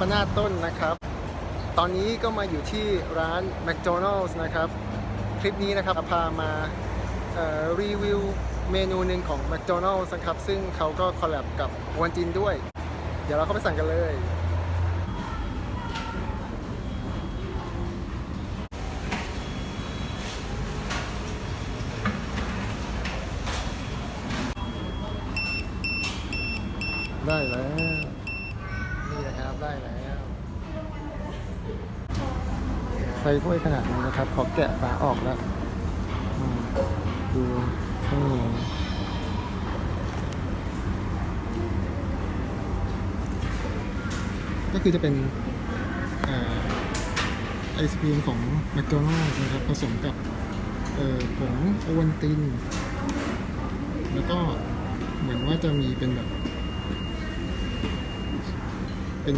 ปนาตต้นนะครับ ตอนนี้ก็มาอยู่ที่ร้าน McDonald's นะครับ คลิปนี้นะครับพามารีวิวเมนูหนึ่งของ McDonald's นะครับ ซึ่งเขาก็คอลแลบกับวันจินด้วย เดี๋ยวเราเข้าไปสั่งกันเลย ได้แล้ว ได้แล้วใส่ถ้วยขนาดนี้นะครับ ขอแกะฝาออกแล้วดูข้างในก็คือจะเป็นอไอศครีมของ McDonald's นะครับผสมกับผงโอวัลติน แล้วก็เหมือนว่าจะมีเป็นแบบ เป็น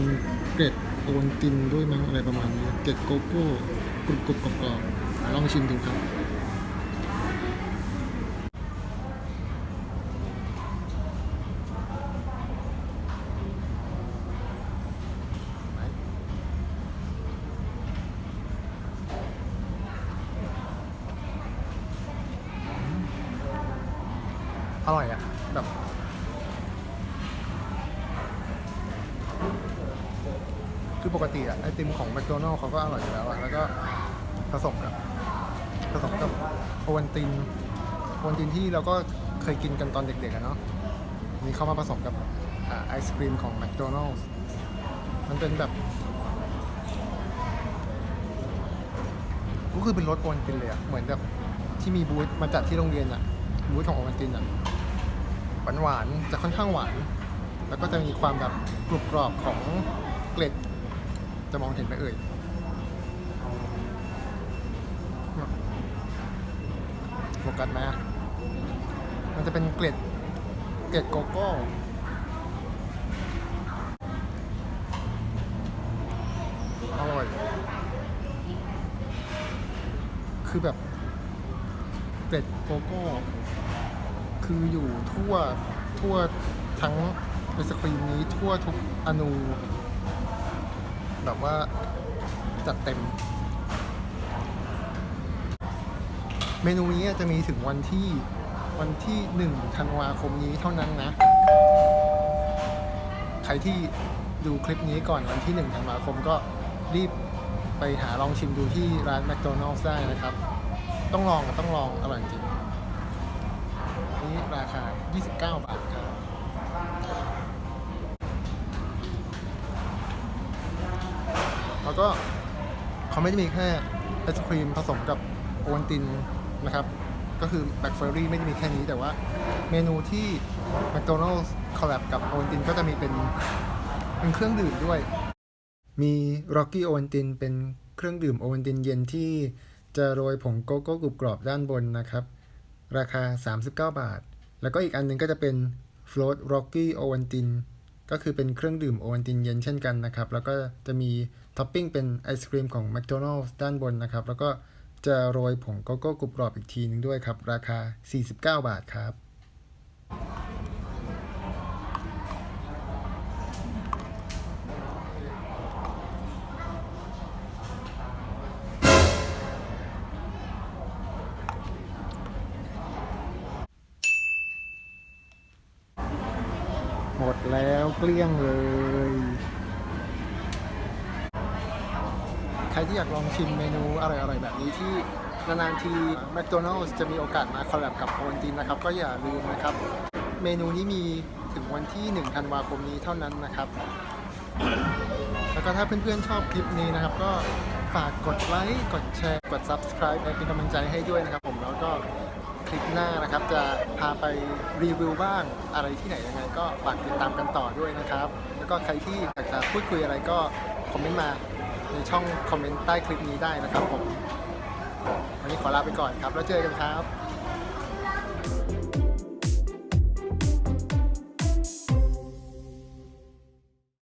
เกร็ดโอวัลตินด้วยมั้งอะไรประมาณนี้ เกร็ดโกโก้กรุบกรุบกรอบกรอบลองชิมดูครับ อร่อยอะแบบ คือปกติอะไอติมของแมคโดนัลล์เขาก็อร่อยอยู่แล้วอะแล้วก็ผสมกับผสมกับโอวัลตินโอวัลตินที่เราก็เคยกินกันตอนเด็กๆอะเนาะนี่เข้ามาผสมกับอ่าไอศครีมของแมคโดนัลล์มันเป็นแบบก็คือเป็นรสโอวัลตินเลยอะเหมือนแบบที่มีบูธมาจัดที่โรงเรียนอะบูธของโอวัลตินอะหวานหวานๆจะค่อนข้างหวาน แล้วก็จะมีความแบบกรุบกรอบของเกล็ด จะมองเห็นไหมเอ่ยโฟกัสไหมมันจะเป็นเกล็ด เกล็ดโกโก้อร่อย คือแบบเกล็ดโกโก้ คืออยู่ทั่วทั่วทั้งไอศครีมนี้ทั่วทุกอนู แบบว่าจัดเต็ม เมนูนี้จะมีถึงวันที่วันที่หนึ่งธันวาคมนี้เท่านั้นนะ ใครที่ดูคลิปนี้ก่อนวันที่หนึ่งธันวาคมก็รีบไปหาลองชิมดูที่ร้านแมคโดนัล s ์ได้นะครับ ต้องลองต้องลองอร่อยจริงนนี้ราคา 29 บาทครับ แล้วก็เขาไม่ได้มีแค่ไอศครีมผสมกับโอวัลตินนะครับ ก็คือแบล็คเฟอรี่ไม่ได้มีแค่นี้แต่ว่าเมนูที่ McDonald's คอลแลบกับโอวัลตินก็จะมีเป็นเป็นเครื่องดื่มด้วย มี Rocky โอวัลตินเป็นเครื่องดื่มโอวัลตินเย็นที่จะโรยผงโกโก้กรุบกรอบด้านบนนะครับ ราคา 39 บาท แล้วก็อีกอันหนึงก็จะเป็น Float Rocky โอวัลติน ก็คือเป็นเครื่องดื่มโอวัลตินเย็นเช่นกันนะครับ แล้วก็จะมีท็อปปิ้งเป็นไอศครีมของ McDonald's ด้านบนนะครับ แล้วก็จะโรยผงโกโก้กรุบกรอบอีกทีนึงด้วยครับ ราคา 49 บาทครับ หมดแล้วเกลี้ยงเลย ใครที่อยากลองชิมเมนูอร่อยๆแบบนี้ที่นานๆที McDonald's จะมีโอกาสมาคอลแลบกับโอวัลตินนะครับ ก็อย่าลืมนะครับ เมนูนี้มีถึงวันที่ 1 ธันวาคมนี้เท่านั้นนะครับ แล้วก็ถ้าเพื่อนๆชอบคลิปนี้นะครับ ก็ฝากกดไลค์ กดแชร์ กด Subscribe และเป็นกำลังใจให้ด้วยนะครับผมแล้วก็ คลิปหน้านะครับ จะพาไปรีวิวบ้างอะไรที่ไหนยังไง ก็ฝากติดตามกันต่อด้วยนะครับ แล้วก็ใครที่อยากจะพูดคุยอะไรก็คอมเมนต์มาในช่องคอมเมนต์ใต้คลิปนี้ได้นะครับผมวันนี้ขอลาไปก่อนครับ แล้วเจอกันครับ